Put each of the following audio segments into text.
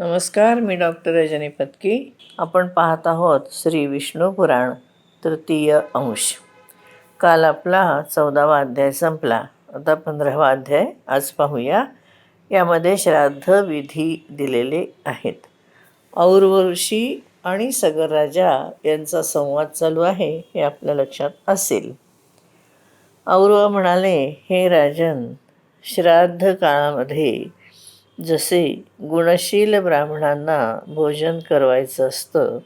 नमस्कार मी डॉक्टर रजनी पत्की. आपण पाहत आहोत श्री विष्णू पुराण तृतीय अंश. काल आपला चौदावा अध्याय संपला. आता पंधरावा अध्याय आज पाहूया. यामध्ये श्राद्ध विधी दिलेले आहेत. औरवर्षी आणि सगर राजा यांचा संवाद चालू आहे हे आपल्या लक्षात असेल. और्व म्हणाले हे राजन श्राद्ध काळामध्ये जसे गुणशील ब्राह्मणांना भोजन करवायचं असतं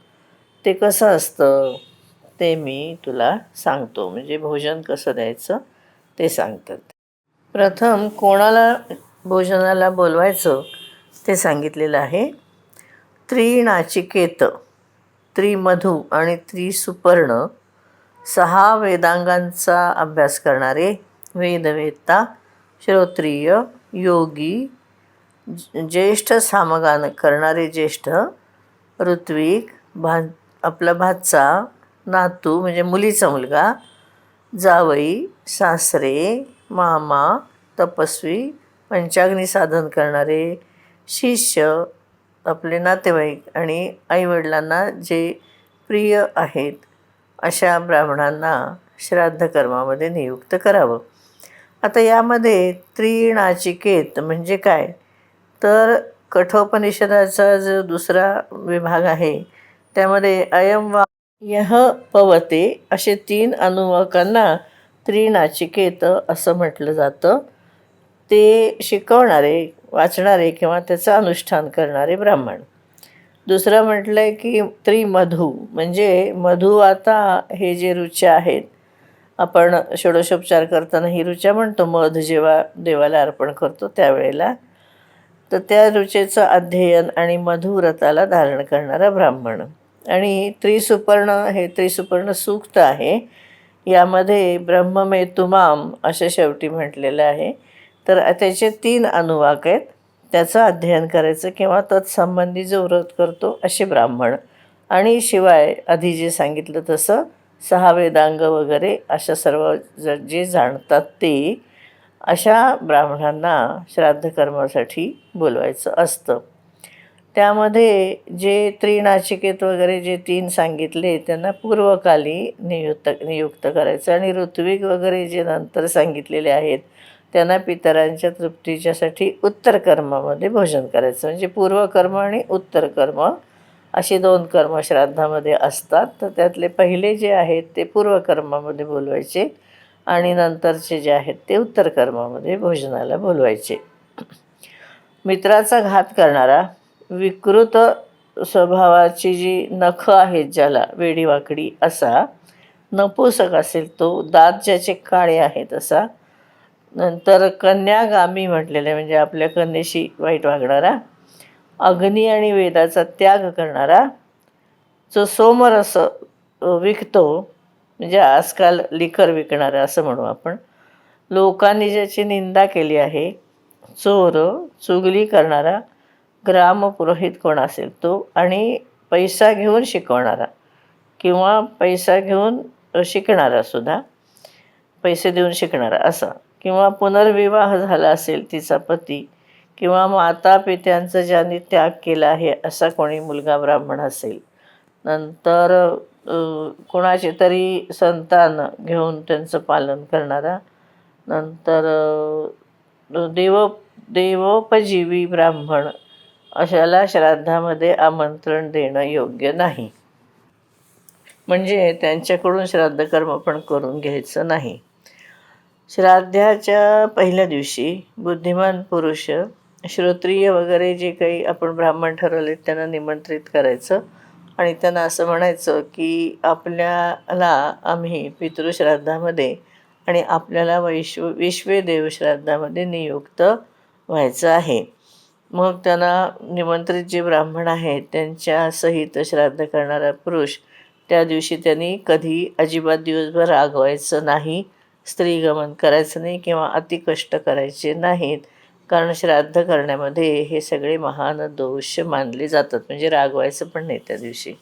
ते कसं असतं ते मी तुला सांगतो. म्हणजे भोजन कसं द्यायचं ते सांगतात. प्रथम कोणाला भोजनाला बोलवायचं ते सांगितलेलं आहे. त्रिनाचिकेत त्रिमधू आणि त्रिसुपर्ण सहा वेदांगांचा अभ्यास करणारे वेदवेत्ता श्रोत्रिय योगी ज्येष्ठ सामगान करणारे ज्येष्ठ ऋत्विक भा आपला भाचा नातू म्हणजे मुलीचा मुलगा जावई सासरे मामा तपस्वी पंचाग्नी साधन करणारे शिष्य आपले नातेवाईक आणि आईवडिलांना जे प्रिय आहेत अशा ब्राह्मणांना श्राद्ध कर्मामध्ये नियुक्त करावं. आता यामध्ये त्रिनाचिकेत म्हणजे काय? तर कठोपनिषदाचा जो दुसरा विभाग आहे त्यामध्ये अयम वा यह पवते असे तीन अनुवाकांना त्रिनाचिकेत असं म्हटलं जातं. ते शिकवणारे वाचणारे किंवा त्याचं अनुष्ठान करणारे ब्राह्मण. दुसरं म्हटलं आहे की त्रिमधू म्हणजे मधू आता हे जे रुच्या आहेत आपण षोडशोपचार करताना ही रुच्या म्हणतो मध जेव्हा देवाला अर्पण करतो त्यावेळेला तर त्या रुचेचं अध्ययन आणि मधुव्रताला धारण करणारा ब्राह्मण. आणि त्रिसुपर्ण हे त्रिसुपर्ण सूक्त आहे. यामध्ये ब्रह्ममे तुमाम असं शेवटी म्हटलेलं आहे. तर त्याचे तीन अनुवाक आहेत. त्याचं अध्ययन करायचं किंवा तत्संबंधी जो व्रत करतो असे ब्राह्मण. आणि शिवाय आधी जे सांगितलं तसं सहा वेदांग वगैरे अशा सर्व ज जे जाणतात ते अशा ब्राह्मणांना श्राद्ध कर्मासाठी बोलवायचं असतं. त्यामध्ये जे त्रिनाचिकेत वगैरे जे तीन सांगितले त्यांना पूर्वकाली नियुक्त नियुक्त करायचं आणि ऋत्विक वगैरे जे नंतर सांगितलेले आहेत त्यांना पितरांच्या तृप्तीच्यासाठी उत्तर कर्मामध्ये भोजन करायचं. म्हणजे पूर्वकर्म आणि उत्तर कर्म अशी दोन कर्म श्राद्धामध्ये असतात. तर त्यातले पहिले जे आहेत ते पूर्वकर्मामध्ये बोलवायचे. आणि नंतरचे जे आहेत ते उत्तर कर्मामध्ये भोजनाला बोलवायचे. मित्राचा घात करणारा विकृत स्वभावाची जी नखं आहेत ज्याला वेडीवाकडी असा नपुसक असेल तो दात ज्याचे काळे आहेत असा नंतर कन्यागामी म्हटलेले म्हणजे आपल्या कन्येशी वाईट वागणारा अग्नी आणि वेदाचा त्याग करणारा जो सोमरस विकतो म्हणजे आजकाल लिखर विकणारं असं म्हणू आपण लोकांनी ज्याची निंदा केली आहे चोर चुगली करणारा ग्रामपुरोहित कोण असेल तो आणि पैसा घेऊन शिकवणारा किंवा पैसा घेऊन शिकणारा सुद्धा पैसे देऊन शिकणारा असा किंवा पुनर्विवाह झाला असेल तिचा पती किंवा माता पित्यांचा ज्यांनी त्याग केला आहे असा कोणी मुलगा ब्राह्मण असेल नंतर कोणाचे तरी संतान घेऊन त्यांचं पालन करणारा. नंतर देव देवोपजीवी ब्राह्मण अशाला श्राद्धामध्ये आमंत्रण देणं योग्य नाही. म्हणजे त्यांच्याकडून श्राद्धकर्म पण करून घ्यायचं नाही. श्राद्धाच्या पहिल्या दिवशी बुद्धिमान पुरुष श्रोत्रिय वगैरे जे काही आपण ब्राह्मण ठरवले त्यांना निमंत्रित करायचं. आणि त्यांना असं म्हणायचं की आपल्याला आम्ही पितृश्राद्धामध्ये आणि आपल्याला वैश्व विश्वे देवश्राद्धामध्ये नियुक्त व्हायचं आहे. मग त्यांना निमंत्रित जे ब्राह्मण आहेत त्यांच्या सहित श्राद्ध करणारा पुरुष त्या दिवशी त्यांनी कधी अजिबात दिवसभर रागवायचं नाही स्त्रीगमन करायचं नाही किंवा अतिकष्ट करायचे नाहीत. कारण श्राद्ध करण्यामध्ये हे सगळे महान दोष मानले जातात म्हणजे रागवायचं पण नाही त्या दिवशी.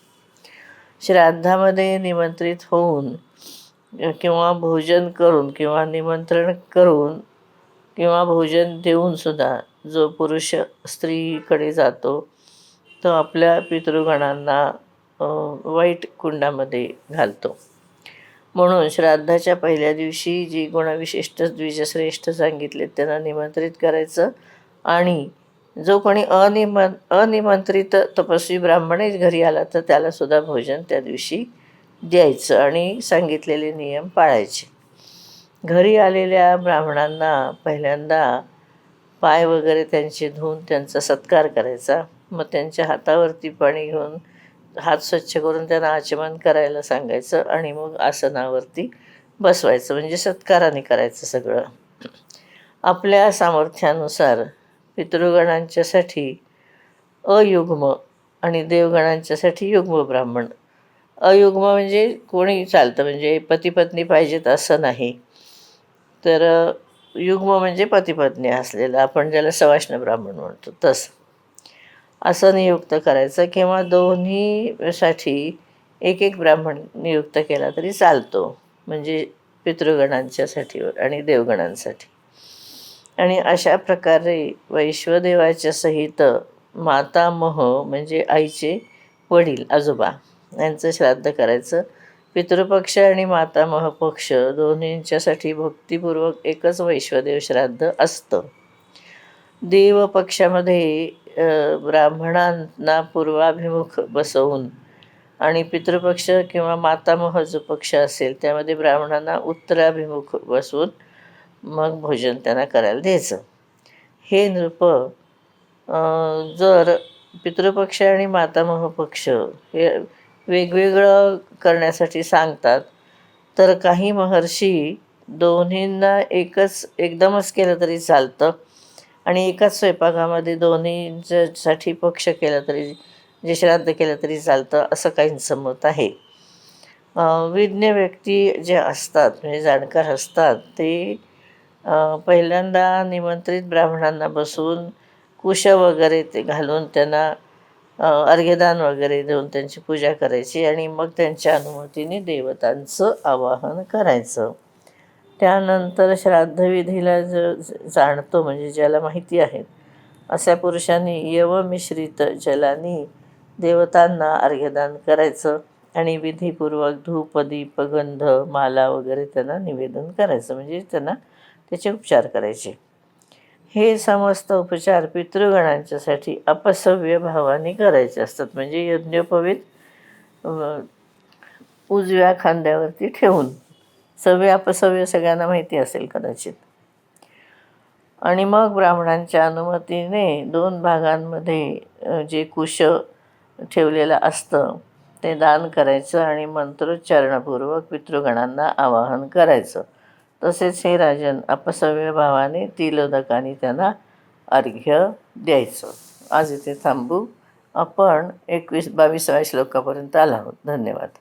श्राद्धामध्ये निमंत्रित होऊन किंवा भोजन करून किंवा निमंत्रण करून किंवा भोजन देऊनसुद्धा जो पुरुष स्त्रीकडे जातो तो आपल्या पितृगणांना वाईट कुंडामध्ये घालतो. म्हणून श्राद्धाच्या पहिल्या दिवशी जी गुणविशिष्ट द्विजश्रेष्ठ सांगितले त्यांना निमंत्रित करायचं. आणि जो कोणी अनिम अनिमंत्रित तपस्वी ब्राह्मणच घरी आला तर त्यालासुद्धा भोजन त्या दिवशी द्यायचं आणि सांगितलेले नियम पाळायचे. घरी आलेल्या ब्राह्मणांना पहिल्यांदा पाय वगैरे त्यांचे धुवून त्यांचा सत्कार करायचा. मग त्यांच्या हातावरती पाणी घेऊन हात स्वच्छ करून त्यांना आचमन करायला सांगायचं आणि मग आसनावरती बसवायचं म्हणजे सत्काराने करायचं सगळं. आपल्या सामर्थ्यानुसार पितृगणांच्यासाठी अयुग्म आणि देवगणांच्यासाठी युग्म ब्राह्मण. अयुग्म म्हणजे कोणी चालतं म्हणजे पती पत्नी पाहिजेत असं नाही. तर युग्म म्हणजे पतिपत्नी असलेलं आपण ज्याला सवाष्ण ब्राह्मण म्हणतो तसं. असं नियुक्त करायचं किंवा दोन्हीसाठी एक एक ब्राह्मण नियुक्त केला तरी चालतो. म्हणजे पितृगणांच्यासाठी आणि देवगणांसाठी. आणि अशा प्रकारे वैश्वदेवाच्या सहित मातामह म्हणजे आईचे वडील आजोबा यांचं श्राद्ध करायचं. पितृपक्ष आणि मातामह पक्ष दोन्हींच्यासाठी भक्तिपूर्वक एकच वैश्वदेव श्राद्ध असतं. देवपक्षामध्ये ब्राह्मणांना पूर्वाभिमुख बसवून आणि पितृपक्ष किंवा मातामह जो पक्ष असेल त्यामध्ये ब्राह्मणांना उत्तराभिमुख बसवून मग भोजन त्यांना करायला द्यायचं. हे नृप जर पितृपक्ष आणि मातामह पक्ष हे वेगवेगळं करण्यासाठी सांगतात तर काही महर्षी दोन्हींना एकच एकदमच केलं तरी चालतं. आणि एकाच स्वयंपाकामध्ये दोन्हीसाठी पक्ष केला तरी जे श्राद्ध केलं तरी चालतं असं काहींचं मत आहे. विज्ञ व्यक्ती जे असतात म्हणजे जाणकार असतात ते पहिल्यांदा निमंत्रित ब्राह्मणांना बसून कुश वगैरे ते घालून त्यांना अर्घ्यदान वगैरे देऊन त्यांची पूजा करायची आणि मग त्यांच्या अनुमतीने देवतांचं आवाहन करायचं. त्यानंतर श्राद्धविधीला ज जाणतो म्हणजे ज्याला माहिती आहेत अशा पुरुषांनी यवमिश्रित जलानी देवतांना अर्घ्यदान करायचं आणि विधीपूर्वक धूप दीप गंध माला वगैरे त्यांना निवेदन करायचं. म्हणजे त्यांना त्याचे उपचार करायचे. हे समस्त उपचार पितृगणांच्यासाठी अपसव्य भावाने करायचे असतात. म्हणजे यज्ञोपवीत उजव्या खांद्यावरती ठेवून सव्य अपसव्य सगळ्यांना माहिती असेल कदाचित. आणि मग ब्राह्मणांच्या अनुमतीने दोन भागांमध्ये जे कुश ठेवलेलं असतं ते दान करायचं आणि मंत्रोच्चारणपूर्वक पितृगणांना आवाहन करायचं. तसेच हे राजन अपसव्य भावाने तिलोदकाने त्यांना अर्घ्य द्यायचं. आज इथे थांबू. आपण एकवीस बावीसाव्या श्लोकापर्यंत आला आहोत. धन्यवाद.